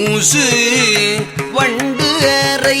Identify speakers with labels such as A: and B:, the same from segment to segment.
A: மூசு வண்டு அறை.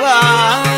A: நமச்சிவாயவே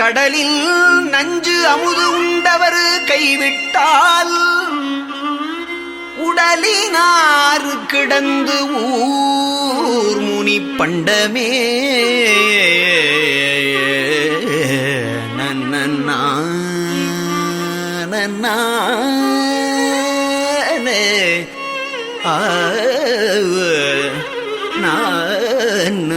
A: கடலில் நஞ்சு அமுது உண்டவர் கைவிட்டால் உடலினாறு கிடந்து ஊர் முனி பண்டமே. நன்னா நன்னானே நான்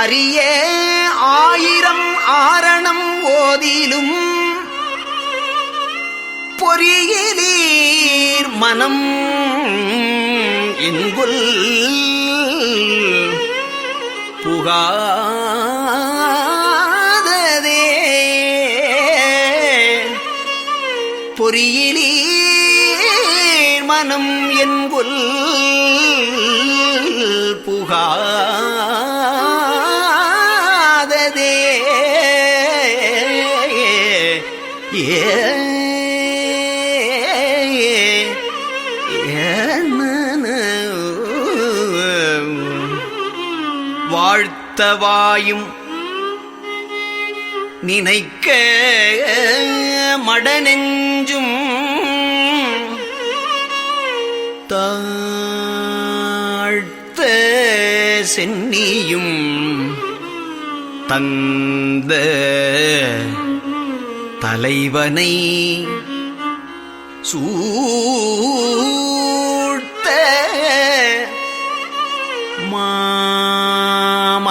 A: அரிய ஆயிரம் ஆரணம் ஓதிலும் பொறியிலீர் மனம் எங்குல் புகாததே. பொறியிலீர் மனம் என்குல் புகாததே வாழ்த்தவாயும் நினைக்க மடநெஞ்சும் தாழ்த்த சென்னியும் தந்த தலைவனை சூ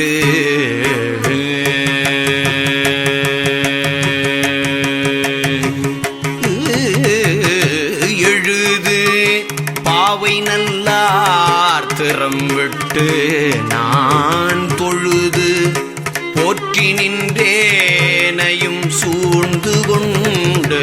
A: விட்டு எழுது பாவை நல்லார் திறம் விட்டு நான் தொழுது போற்றி நின்றேனையும் சூழ்ந்து கொண்டு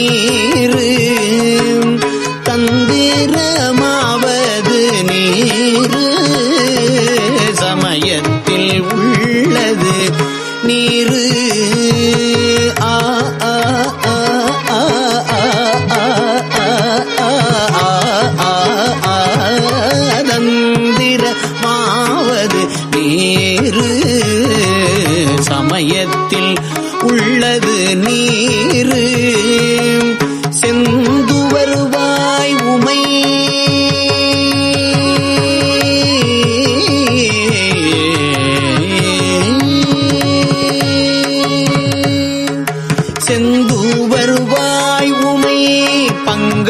A: நீர்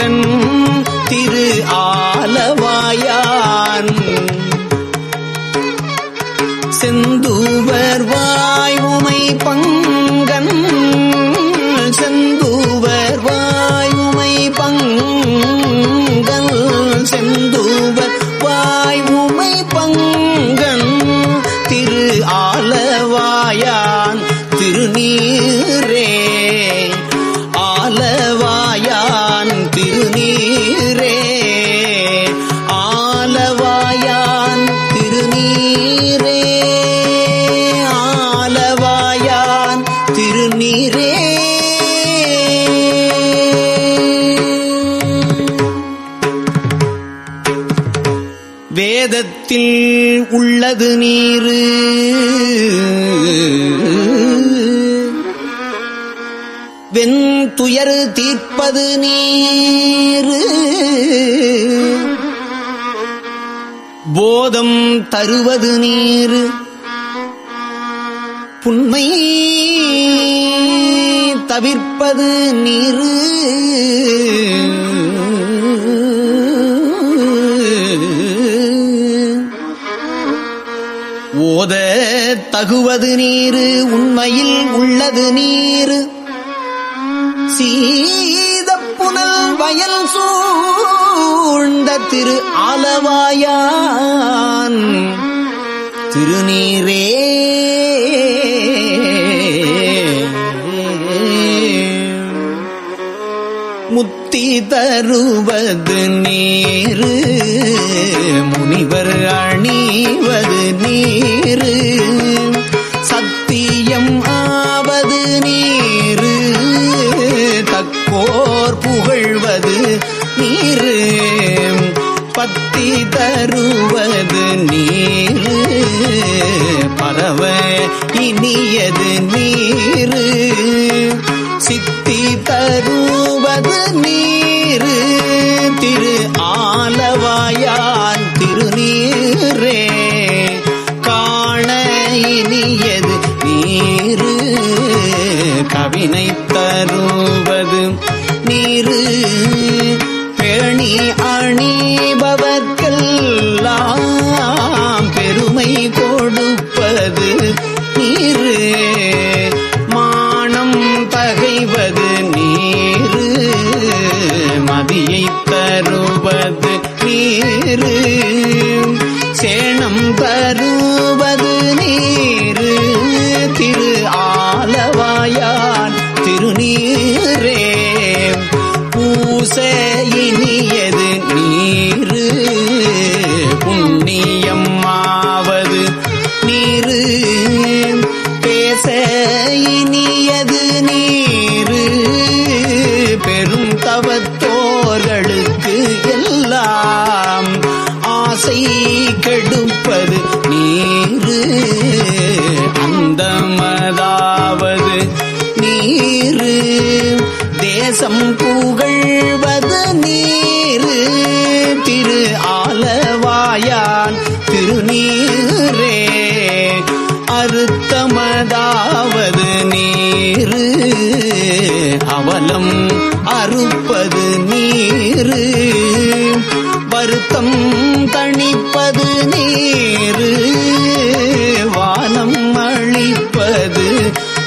A: முருகன் திரு ஆலவாயான். செந்தூவர் வா வேதத்தில் உள்ளது நீரு. வெண்துயர் தீர்ப்பது நீரு. போதம் தருவது நீரு. புண்மை தவிர்ப்பது நீரு. ஓத தகுவது நீரு உண்மையில் உள்ளது நீரு. சீத புனல் வயல் சூழ்ந்த திரு ஆலவாயான். திருநீரே. முத்தி தருவது நீரு. முனிவர் அணிவது நீர் தருவது நீர். பரவ இனியது நீர். சித்தி தருவது நீர். திரு ஆலவாயான் திருநீரே. காண இனியது நீர். கவினை தருவது நீரு. பேணி அணிபவர்க்கெல்லாம்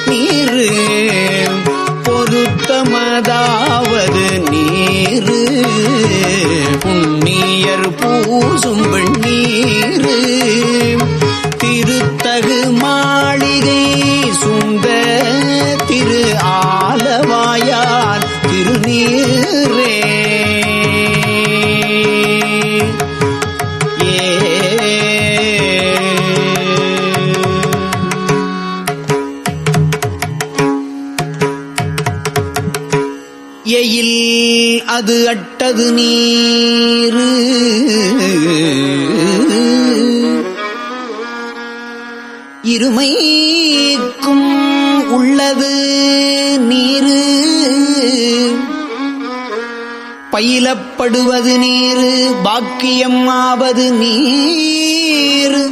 A: நீரு. பொருத்தமதாவது நீரு. புண்ணியர் பூசும் வெண்ணீரு பட்டது நீர். இருமைக்கும் உள்ளது நீர். பயிலப்படுவது நீர் பாக்கியம் ஆவது நீர்.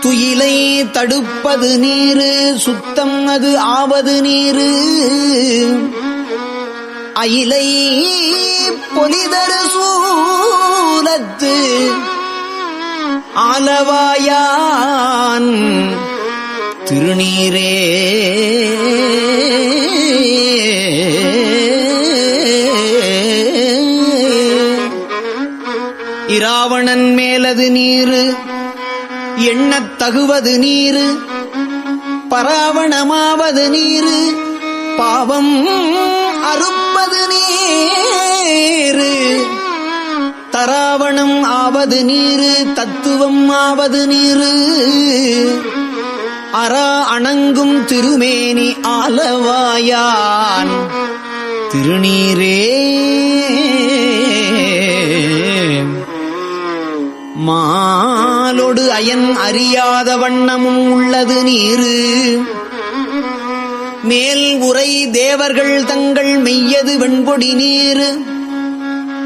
A: துயிலை தடுப்பது நீர் சுத்தம் அது ஆவது நீர். அயிலை பொலிதரு சூலத்து ஆலவாயான் திருநீரே. இராவணன் மேலது நீரு எண்ணத் பகுவது நீரு பராவணமாவது நீரு பாவம் ஆவது நீரு தத்துவம் ஆவது நீரு. அரா அணங்கும் திருமேனி ஆலவாயான். திருநீரே. மாலொடு அயன் அறியாத வண்ணமும் உள்ளது நீரு. மேல் உரை தேவர்கள் தங்கள் மெய்யது வெண்பொடி நீர்.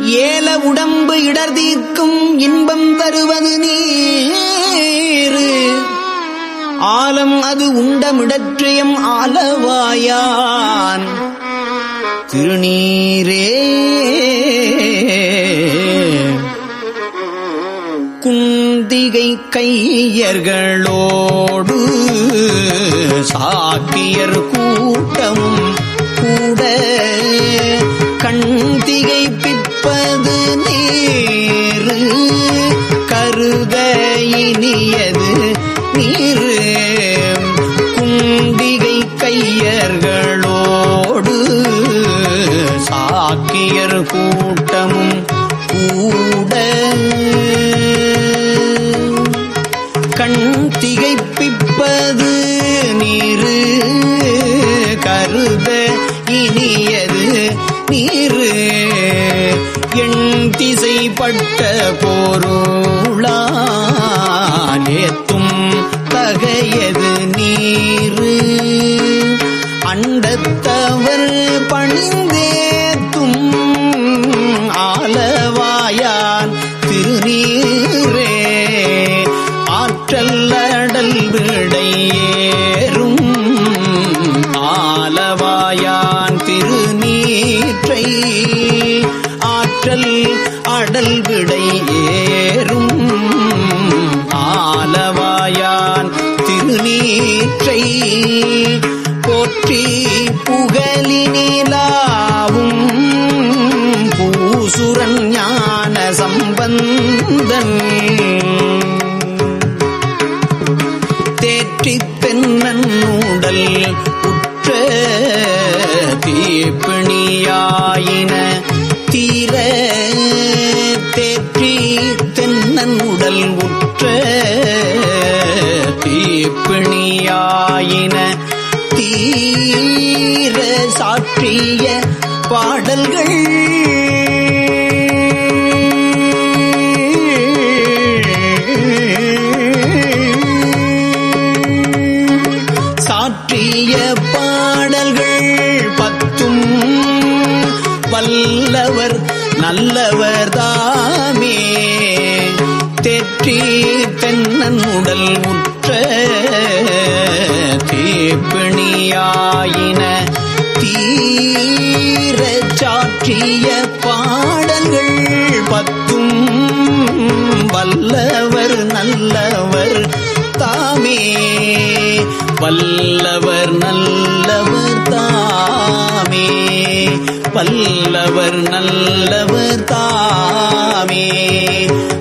A: ஏல உடம்பு இடர் தீர்க்கும் இன்பம் தருவது நீர். ஆலம் அது உண்டமிடற்றியம் ஆலவாயான். திருநீரே. குந்திகை கையர்களோடு சாக்கியர் கூட்டம் பட்ட போருளானேத்தும் தகையது நீரு. அண்டத்தவர் பணி தேற்றி தேற்றித் உடல் உற்ற தீப்பிணியாயின. தீர தேற்றி தென்னன் உடல் உற்ற தீப்பிணியாயின. தீர சாற்றிய பாடல்கள் தென்னன் உடல் உற்ற தீப்பிணியாயின. தீர சாற்றிய பாடல்கள் பத்தும் வல்லவர் நல்லவர் தாமே. வல்லவர் நல்லவர் தாமே. வல்லவர் நல்லவர் தாமே.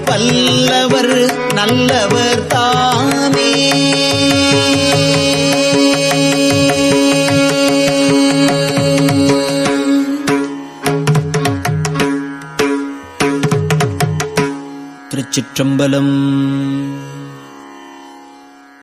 A: வல்லவர் நல்லவர் தாமே திருச்சிற்றம்பலம்